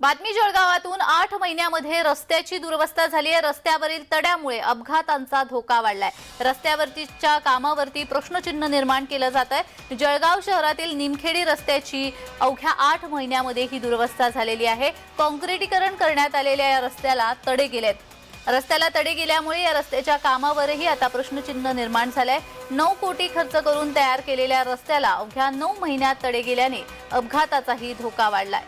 बातमी जळगावातून आठ महिन्यामध्ये रस्त्याची दुरवस्था झाली आहे. रस्त्यावरील तड्यामुळे अपघातांचा धोका वाढलाय. रस्त्यावरतीच्या कामावरती प्रश्नचिन्ह निर्माण केलं जात आहे. जळगाव शहरातील निमखेडी रस्त्याची अवघ्या आठ महिन्यामध्ये ही दुरवस्था झालेली आहे. काँक्रिटीकरण करण्यात आलेल्या या रस्त्याला तडे गेलेत. रस्त्याला तडे गेल्यामुळे या रस्त्याच्या कामावरही आता प्रश्नचिन्ह निर्माण झालंय. नऊ कोटी खर्च करून तयार केलेल्या रस्त्याला अवघ्या नऊ महिन्यात तडे गेल्याने अपघाताचाही धोका वाढलाय.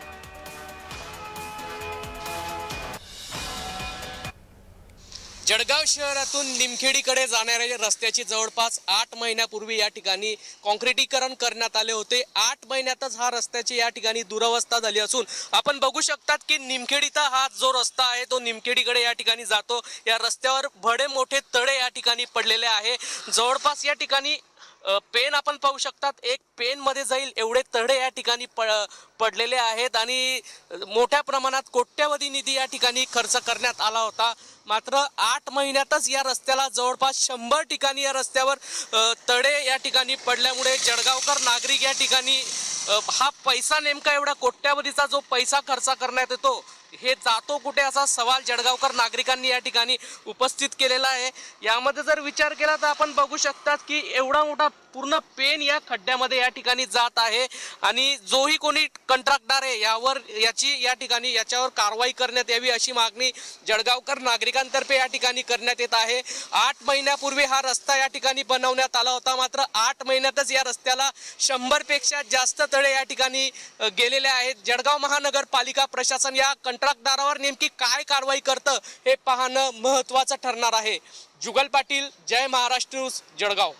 जळगाव शहरातून निमखेडीकडे जाणाऱ्या रस्त्याची जवळपास आठ महिन्यापूर्वी या ठिकाणी काँक्रिटीकरण करण्यात आले होते. आठ महिन्यातच हा रस्त्याची या ठिकाणी दुरवस्था झाली असून आपण बघू शकतात की निमखेडीचा हा जो रस्ता आहे तो निमखेडीकडे या ठिकाणी जातो. या रस्त्यावर भडे मोठे तडे या ठिकाणी पडलेले आहे. जवळपास या ठिकाणी पेन आपण पाहू शकतात. एक पेनमध्ये जाईल एवढे तडे या ठिकाणी प पडलेले आहेत आणि मोठ्या प्रमाणात कोट्यवधी निधी या ठिकाणी खर्च करण्यात आला होता. मात्र आठ महिन्यातच या रस्त्याला जवळपास शंभर ठिकाणी या रस्त्यावर तडे या ठिकाणी पडल्यामुळे जळगावकर नागरिक या ठिकाणी हा पैसा नेमका एवढा कोट्यावधीचा जो पैसा खर्च करण्यात येतो हे जातो कुठे असा सवाल जळगावकर नागरिकांनी या ठिकाणी उपस्थित केलेला आहे. यामध्ये जर विचार केला तर आपण बघू शकतात की एवढा मोठा पूर्ण पेन या खड्ड्यामध्ये या ठिकाणी जात आहे आणि जोही कोणी कंत्राटदार आहे यावर याची या ठिकाणी याच्यावर कारवाई करण्यात यावी अशी मागणी जळगावकर नागरिकांतर्फे या ठिकाणी करण्यात येत आहे. आठ महिन्यापूर्वी हा रस्ता या ठिकाणी बनवण्यात आला होता. मात्र आठ महिन्यातच या रस्त्याला शंभरपेक्षा जास्त तळे या ठिकाणी गेलेले आहेत. जळगाव महानगरपालिका प्रशासन या कंत्राटदारावर नेमकी काय कारवाई करतं हे पाहणं महत्त्वाचं ठरणार आहे. जुगल पाटील जय महाराष्ट्र न्यूज जळगाव.